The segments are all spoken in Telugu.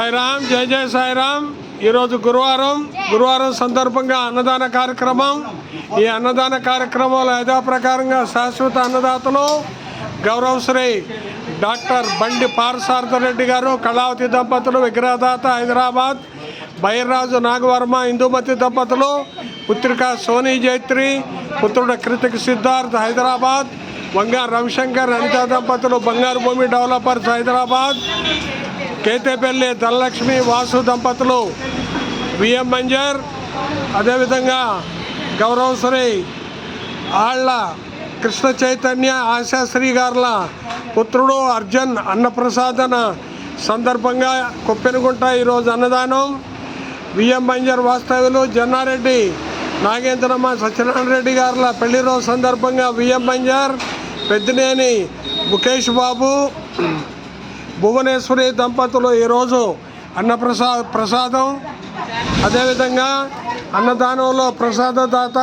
సాయిరామ్ జై జయ సాయిరామ్. ఈరోజు గురువారం గురువారం సందర్భంగా అన్నదాన కార్యక్రమం. ఈ అన్నదాన కార్యక్రమంలో యథా ప్రకారంగా శాశ్వత అన్నదాతలు గౌరవశ్రీ డాక్టర్ బండి పారసారథరెడ్డి గారు కళావతి దంపతులు విగ్రహదాత హైదరాబాద్ బైర్రాజు నాగవర్మ ఇందుమతి దంపతులు పుత్రిక సోనీ జైత్రి పుత్రుడు కృతిక్ సిద్ధార్థ్ హైదరాబాద్ బంగారు రవిశంకర్ అనిత దంపతులు బంగారు భూమి డెవలపర్స్ హైదరాబాద్ కేతేపల్లి ధనలక్ష్మి వాసు దంపతులు విఎం మంజర్ అదేవిధంగా గౌరవశ్రీ ఆళ్ళ కృష్ణ చైతన్య ఆశాశ్రీ గారుల పుత్రుడు అర్జున్ అన్నప్రసాదన సందర్భంగా కొప్పెనుగుంట ఈరోజు అన్నదానం. విఎం మంజర్ వాస్తవ్యులు జన్నారెడ్డి నాగేంద్రమ్మ సత్యనారాయణ రెడ్డి గారుల పెళ్ళి రోజు సందర్భంగా విఎం మంజర్ పెద్దినేని ముఖేష్ బాబు భువనేశ్వరి దంపతులు ఈరోజు అన్నప్రసా ప్రసాదం అదేవిధంగా అన్నదానంలో ప్రసాదదాత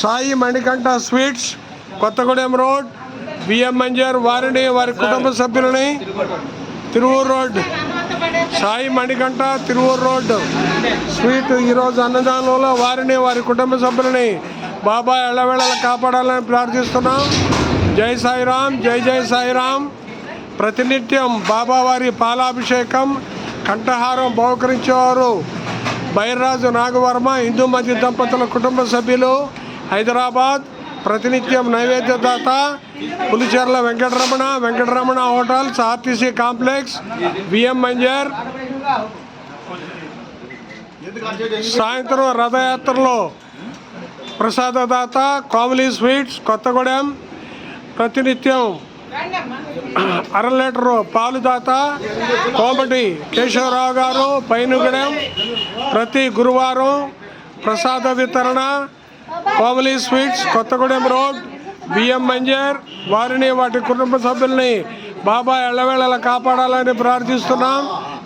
Sai Manikanta sweets Kothagudem road BM Manjar వారిని వారి కుటుంబ సభ్యులని Tiruvuru road Sai Manikanta Tiruvuru road sweet ఈరోజు అన్నదానంలో వారిని వారి కుటుంబ సభ్యులని బాబా ఎళ్ళవేళలా కాపాడాలని ప్రార్థిస్తున్నాం. జై సాయిరామ్ జై జై సాయిరామ్. ప్రతినిత్యం బాబావారి పాలాభిషేకం కంఠహారం బహుకరించేవారు బైర్రాజు నాగవర్మ హిందూ మధ్య దంపతుల కుటుంబ సభ్యులు హైదరాబాద్. ప్రతినిత్యం నైవేద్యదాత Pulicherla Venkataramana Venkataramana hotels RTC complex BM మంజర్. సాయంత్రం రథయాత్రలో ప్రసాదదాత కోమలి స్వీట్స్ కొత్తగూడెం. ప్రతినిత్యం అర లీటరు పాలు దాత కోమటి కేశవరావు గారు పైనుగడెం ప్రతి గురువారం ప్రసాద వితరణ Komali sweets Kothagudem road BM Manjar వారిని వాటి కుటుంబ సభ్యుల్ని బాబా ఎళ్ళవేళలా కాపాడాలని ప్రార్థిస్తున్నాం.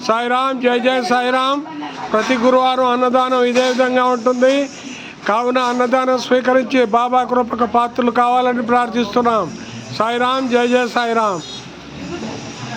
సాయిరామ్ జై జై సాయిరామ్. ప్రతి గురువారం అన్నదానం ఇదే విధంగా ఉంటుంది. కావున అన్నదానం స్వీకరించి బాబా కృపకు పాత్రలు కావాలని ప్రార్థిస్తున్నాం. సాయిరామ్ జై జై సాయిరామ్